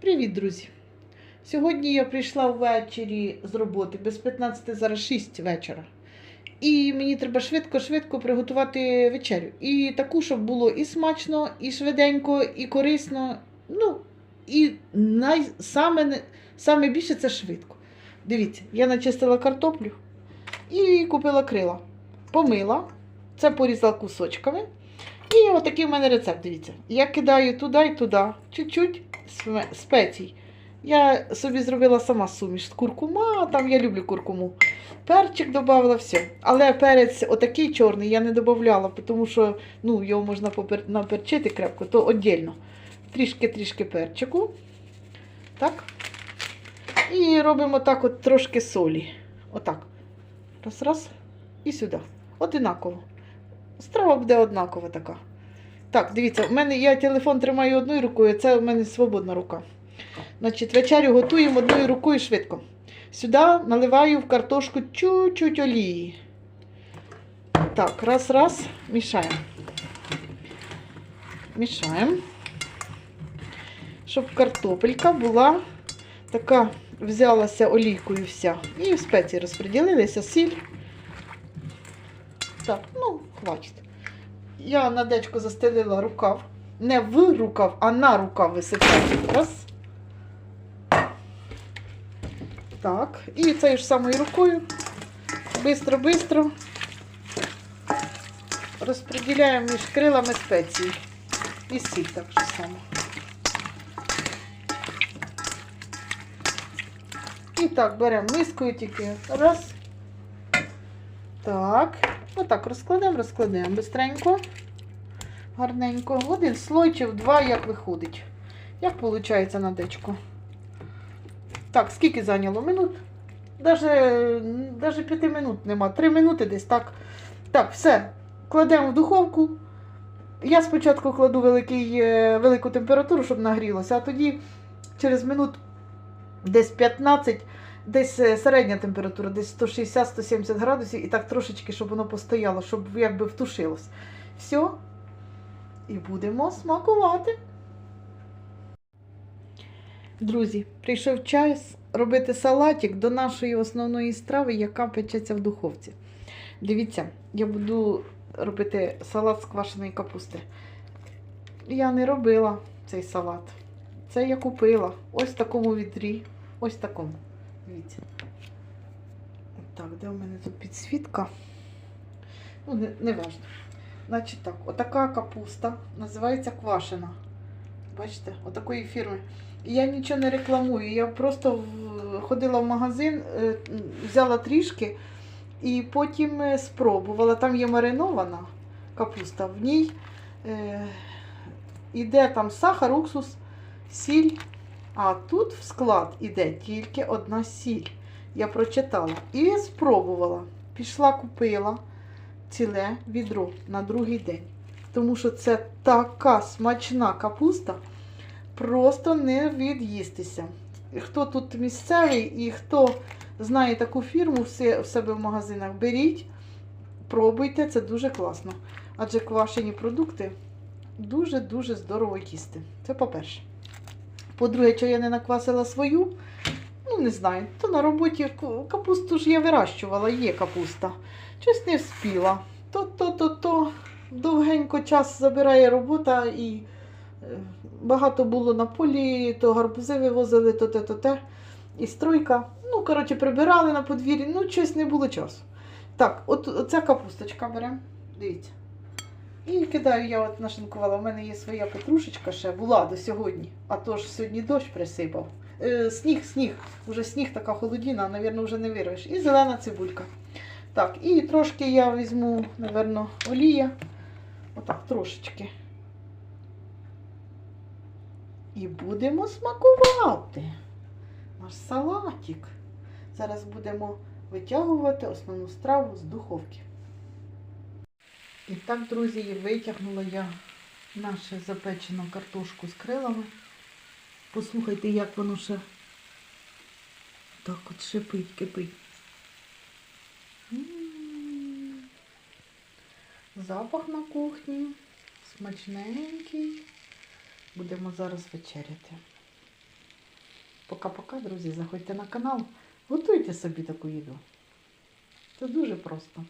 Привіт, друзі! Сьогодні я прийшла ввечері з роботи без 15, зараз 6 вечора. І мені треба швидко-швидко приготувати вечерю. І таку, щоб було і смачно, і швиденько, і корисно. Ну, і най... саме, саме більше це швидко. Дивіться, я начистила картоплю і купила крила. Помила, це порізала кусочками. І отакий в мене рецепт, дивіться. Я кидаю туди і туди, чуть-чуть спецій. Я собі зробила сама суміш з куркума, там я люблю куркуму. Перчик додавала, все. Але перець отакий чорний я не додавала, тому що ну, його можна наперчити крепко, то віддільно. Трішки-трішки перчику. Так. І робимо так от трошки солі. Отак. Раз, раз. І сюди. Одинаково. Страва буде однакова така. Так, дивіться, в мене я телефон тримаю одною рукою, це в мене свободна рука. Значить, вечерю готуємо одною рукою швидко. Сюди наливаю в картошку чуть-чуть олії. Так, раз, раз, мішаємо. Мішаємо. Щоб картопелька була така, взялася олійкою вся. І в спеції розподілилися, сіль. Так, ну, хватить. Я на дечко застелила рукав. Не в рукав, а на рукав висипаю. Раз. Так. І цією ж самою рукою. Бистро-бистро розподіляємо між крилами спеції. І сіль так же само. І так, беремо мискою тільки. Раз. Так. Отак розкладемо, розкладемо бистренько. Гарненько. Один слой чи два, як виходить. Як виходить на дечку. Так, скільки зайняло? Минут? Даже, даже минут нема. Три минути десь так. Так, все. Кладемо в духовку. Я спочатку кладу великий, е, велику температуру, щоб нагрілося, а тоді через минут десь 15, десь е, середня температура, десь 160-170 градусів, і так трошечки, щоб воно постояло, щоб якби втушилось. Все. І будемо смакувати. Друзі, прийшов час робити салатик до нашої основної страви, яка печеться в духовці. Дивіться, я буду робити салат з квашеної капусти. Я не робила цей салат. Це я купила. Ось в такому відрі. Ось в такому. Дивіться. Так, де у мене тут підсвітка? Ну, не, не важно. Значить так, отака капуста називається квашена. Бачите, отакої фірми. І Я нічого не рекламую. Я просто ходила в магазин, е, взяла трішки і потім е, спробувала. Там є маринована капуста. В ній е, іде там сахар, уксус, сіль. А тут в склад іде тільки одна сіль. Я прочитала і спробувала. Пішла, купила ціле відро на другий день. Тому що це така смачна капуста, просто не від'їстися. Хто тут місцевий і хто знає таку фірму в себе в магазинах, беріть, пробуйте, це дуже класно. Адже квашені продукти дуже-дуже здорово їсти. Це по-перше. По-друге, що я не наквасила свою, ну не знаю, то на роботі капусту ж я вирощувала, є капуста. Щось не вспіла. То-то-то-то довгенько час забирає робота і е, багато було на полі, то гарбузи вивозили, то те, то те. І стройка. Ну, коротше, прибирали на подвір'ї, ну, щось не було часу. Так, от оця капусточка беремо. Дивіться. І кидаю, я от нашинкувала. У мене є своя петрушечка ще була до сьогодні. А то ж сьогодні дощ присипав. Е, сніг, сніг. Уже сніг така холодіна, навірно, вже не вирвеш. І зелена цибулька. Так, і трошки я візьму, напевно, олія. Отак, трошечки. І будемо смакувати наш салатик. Зараз будемо витягувати основну страву з духовки. І так, друзі, витягнула я нашу запечену картошку з крилами. Послухайте, як воно ще так от шипить, кипить. Запах на кухні смачненький. Будемо зараз вечеряти. Пока-пока, друзі. Заходьте на канал. Готуйте собі таку їду. Це дуже просто.